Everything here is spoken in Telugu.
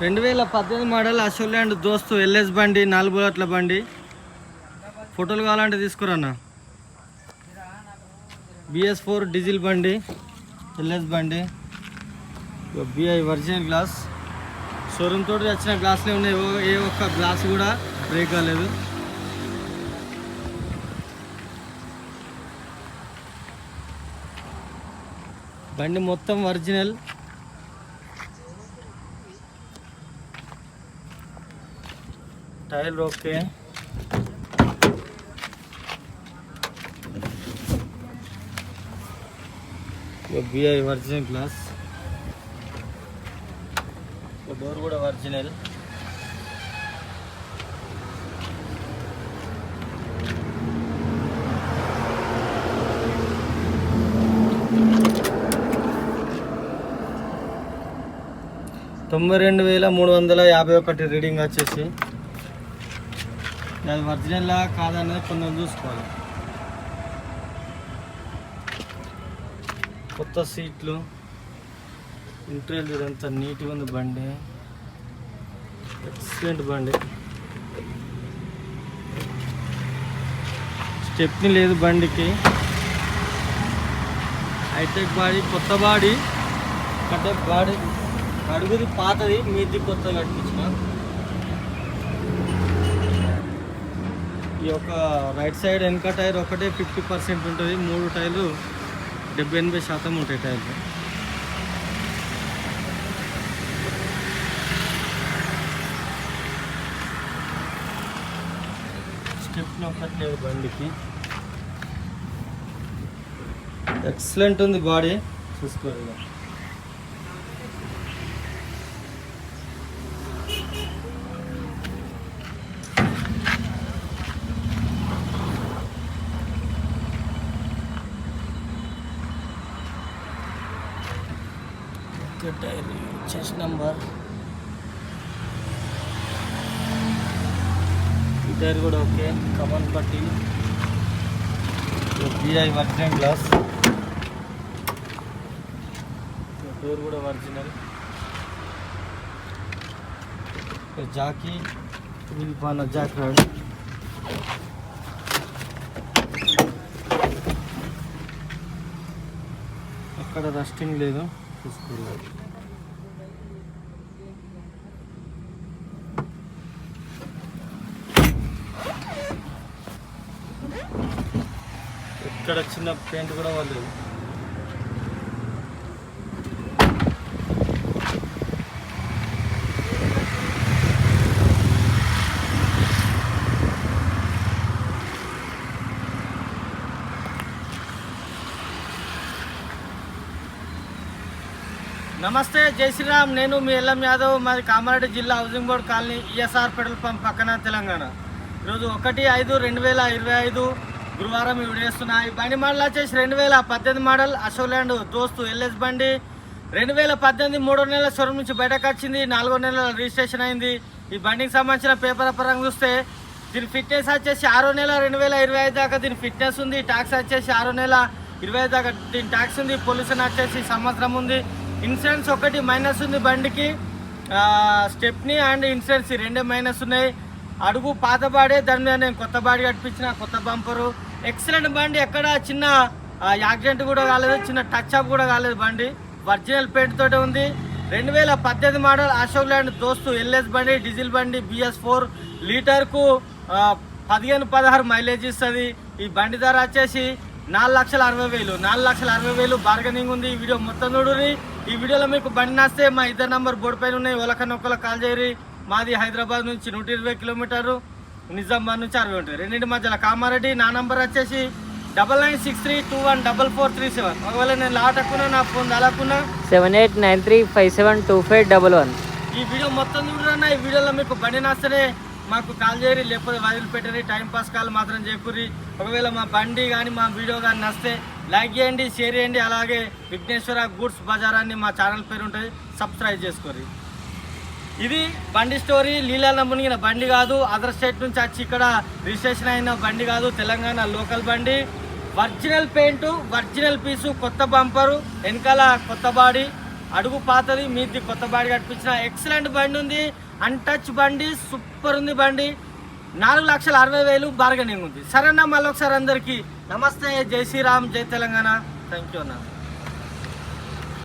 రెండు వేల పద్దెనిమిది మోడల్ అశోక్ ల్యాండ్ దోస్తు ఎల్ఎస్ బండి నాలుగు బుల్లెట్ల బండి. ఫోటోలు కావాలంటే తీసుకురన్నా. బిఎస్ ఫోర్ డీజిల్ బండి ఎల్ఎస్ బండి. BI original glass. షోరూమ్ తోటి వచ్చిన గ్లాసులే ఉన్నాయి. ఓ- ఏ ఒక్క గ్లాస్ కూడా బ్రేక్ కాలేదు. బండి మొత్తం original. Tyre okay BI original glass door కూడా ఒరిజినల్ తొంభై రెండు వేల మూడు వందల యాభై ఒకటి రీడింగ్ వచ్చేసి అది ఒరిజినల్లా కాదన్నది కొంచెం చూసుకోవాలి. కొత్త సీట్లు ఇంటీరియర్ ఇదంతా నీట్గా ఉంది బండి. ఎక్సలెంట్ బండి. స్టెప్ని లేదు బండికి. హైటెక్ బాడీ కొత్త బాడీ. అంటే బాడీ. అడుగుది పాతది మీది కొత్త కట్టించిన ఒక యొక్క రైట్ సైడ్ వెనక టైర్ ఒకటే ఫిఫ్టీ పర్సెంట్ ఉంటుంది. మూడు టైర్లు డెబ్బై ఎనభై శాతం ఉంటాయి టైర్లు స్టెప్ని ఒకటి లేదు బండికి. ఎక్సలెంట్ ఉంది బాడీ. చూసుకోవాలి. Okay, tyre chassis number. ఈ టైర్ కూడా ఓకే. కమన్ పట్టి. బిఐ వర్జినల్ గ్లాస్ డోర్ కూడా ఒరిజినల్. జాకీ విల్పాన జాక్ రాడ్. ఎక్కడ రస్టింగ్ లేదు. చూసుకోలేదు ఇక్కడ చిన్న పెయింట్ కూడా వాళ్ళు నమస్తే జై శ్రీరామ్. నేను మీ ఎల్ఎం యాదవ్. మాది కామారెడ్డి జిల్లా housing board colony ESR petrol pump పక్కన తెలంగాణ. ఈరోజు ఒకటి ఐదు రెండు వేల ఇరవై ఐదు గురువారం విడేస్తున్నా ఈ బండి మోడల్ వచ్చేసి రెండు వేల పద్దెనిమిది మోడల్ అశోక్ ల్యాండ్ దోస్తు ఎల్ఎస్ బండి. రెండు వేల పద్దెనిమిది మూడో నెలల షోరూమ్ నుంచి బయటకు వచ్చింది. నాలుగో నెలల రిజిస్ట్రేషన్ అయింది. ఈ బండికి సంబంధించిన పేపర్ పరంగా చూస్తే దీని ఫిట్నెస్ వచ్చేసి ఆరో నెల రెండు వేల ఇరవై ఐదు దాకా దీని ఫిట్నెస్ ఉంది. ట్యాక్స్ వచ్చేసి ఆరో నెల ఇరవై ఐదు దాకా దీని ట్యాక్స్ ఉంది. పొల్యూషన్ వచ్చేసి సంవత్సరం ఉంది. ఇన్సూరెన్స్ ఒకటి మైనస్ ఉంది బండికి. స్టెప్నీ అండ్ ఇన్సూరెన్స్ ఈ రెండే మైనస్ ఉన్నాయి. అడుగు పాత బాడే దాని మీద నేను కొత్త బాడీ కట్టించిన కొత్త బంపరు. ఎక్సలెంట్ బండి ఎక్కడ? చిన్న యాక్సిడెంట్ కూడా కాలేదు చిన్న టచ్ అప్ కూడా కాలేదు బండి. ఒరిజినల్ పెయింట్ తోటే ఉంది. రెండు వేల పద్దెనిమిది మోడల్ అశోక్ ల్యాండ్ దోస్తు ఎల్ఎస్ బండి డీజిల్ బండి బిఎస్ ఫోర్ లీటర్కు పదిహేను పదహారు మైలేజ్ ఇస్తుంది. ఈ బండి ధర వచ్చేసి నాలుగు లక్షల అరవై వేలు నాలుగు లక్షల అరవై వేలు బార్గెనింగ్ ఉంది. ఈ వీడియో మొత్తం చూడుర్రి ఈ వీడియోలో మీకు బండి నస్తే మా ఇద్దరు నంబర్ బోర్డు పైన ఉన్నాయి. ఒకరు కాల్ చేయరి మాది హైదరాబాద్ నుంచి నూట ఇరవై కిలోమీటర్లు నిజామాబాద్ నుంచి అరవై ఉంటుంది రెండింటి మధ్యలో కామారెడ్డి నా నంబర్ వచ్చేసి double nine six three two one double four three seven. ఒకవేళ నేను లాటకున్నా నా phone అలాకున్నా seven eight nine three five seven two five double one. ఈ వీడియో మొత్తం చూడరన్నా ఈ వీడియోలో మీకు బండి నచ్చనే మాకు కాల్ చేయరి లేకపోతే వదిలిపెట్టరి టైం పాస్ కాల్ మాత్రం చేయకుర్రి ఒకవేళ మా బండి కానీ మా వీడియో కానీ నచ్చితే లైక్ చేయండి షేర్ చేయండి. అలాగే విఘ్నేశ్వర గూడ్స్ బజార్ అని మా ఛానల్ పేరు ఉంటుంది. సబ్స్క్రైబ్ చేసుకోండి. ఇది బండి స్టోరీ. లీలాల మునిగిన బండి కాదు. అదర్ స్టేట్ నుంచి వచ్చి ఇక్కడ రిజిస్ట్రేషన్ అయిన బండి కాదు. తెలంగాణ లోకల్ బండి. ఒరిజినల్ పెయింట్ ఒరిజినల్ పీసు కొత్త బంపరు వెనకాల కొత్త బాడీ. అడుగు పాతది మీది కొత్త బాడీ కట్టించిన. ఎక్సలెంట్ బండి ఉంది. అన్టచ్ బండి సూపర్ ఉంది బండి. నాలుగు లక్షల అరవై వేలు బార్గెనింగ్ ఉంది. సరేనా మళ్ళీ ఒకసారి అందరికీ నమస్తే. జై శ్రీరామ్ జై తెలంగాణ. థ్యాంక్ యూ అన్న.